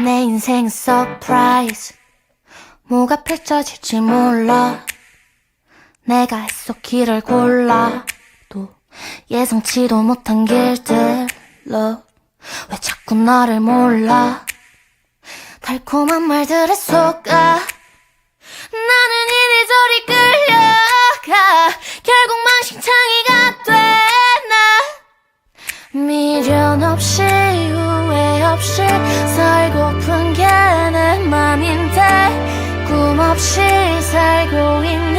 내 인생 서프라이즈. 뭐가 펼쳐질지 몰라. 내가 애써 길을 골라 또 예상치도 못한 길들로. 왜 자꾸 나를 몰라? 달콤한 말들에 속아. 나는 이리저리 끌려가. 결국 망신창이가 되나? 미련 없이 없이 살고픈 게 내 맘인데 꿈 없이 살고 있는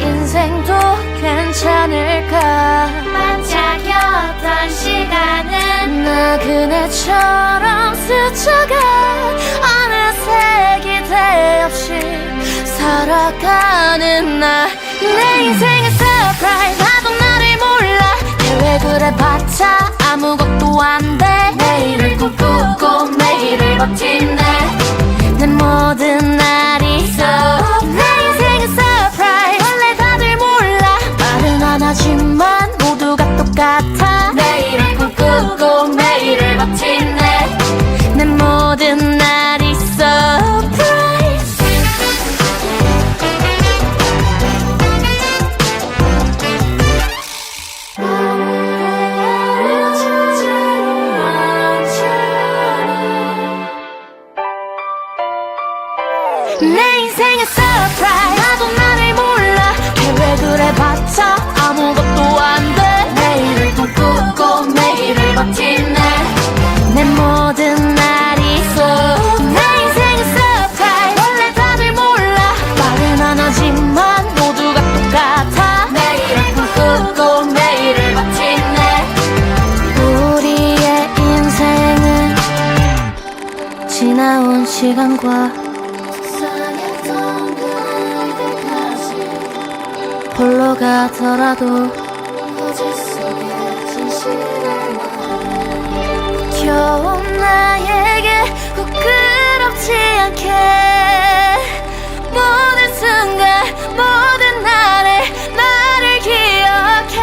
인생도 괜찮을까? 반짝였던 시간은 나 그네처럼 스쳐가 어느새 기대 없이 살아가는 나. 내 인생의 서프라이즈 나도 나를 몰라. 왜 그래 봤자 아무것도 안돼 내일을 꿈꾸고 매일을 버티네 내 인생의 서프라이즈 나도 나를 몰라. 걔왜 그래 봤자 아무것도 안돼. 내일을 꿈꾸고 매일을 버티네. 내 모든 날이 내 인생의 서프라이즈 원래 다들 몰라. 말은 안 하지만 모두가 똑같아. 내일을 꿈꾸고 매일을 버티네. 우리의 인생은 지나온 시간과 홀로 가더라도 거짓 속에 진실을 겨우 나에게 부끄럽지 않게 모든 순간 모든 날에 나를 기억해.